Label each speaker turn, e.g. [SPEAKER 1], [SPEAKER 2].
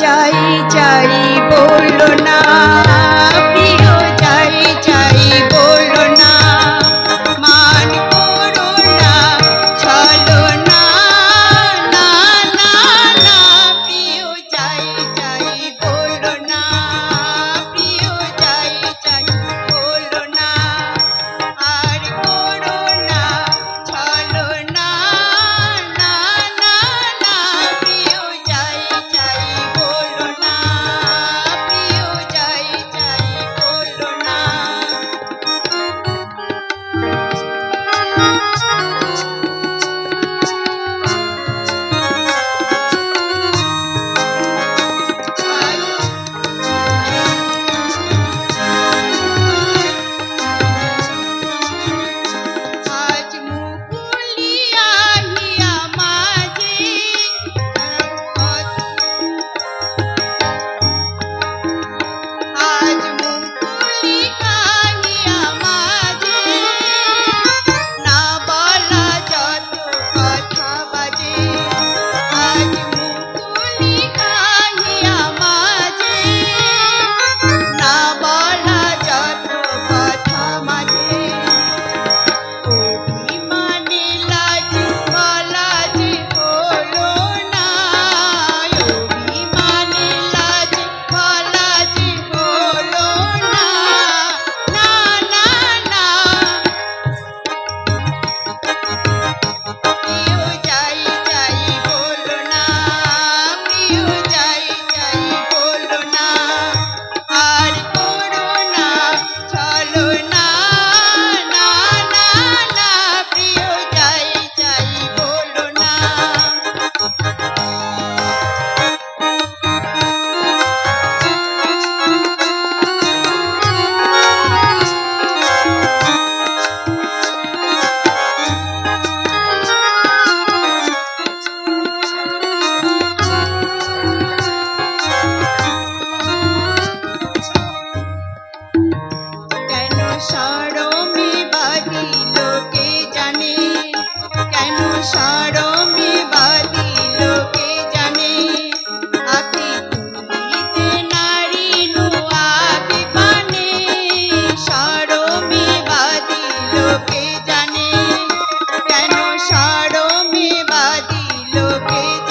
[SPEAKER 1] চাই চাই বলল না। সরমে বাদি লোকে জানে। কেন সরমে বাদি লোকে জানে। আতি তুলিতে নারী নুয়াবি পানে সরমে বাদি লোকে জানে। কেন সরমে বাদি লোকে জানে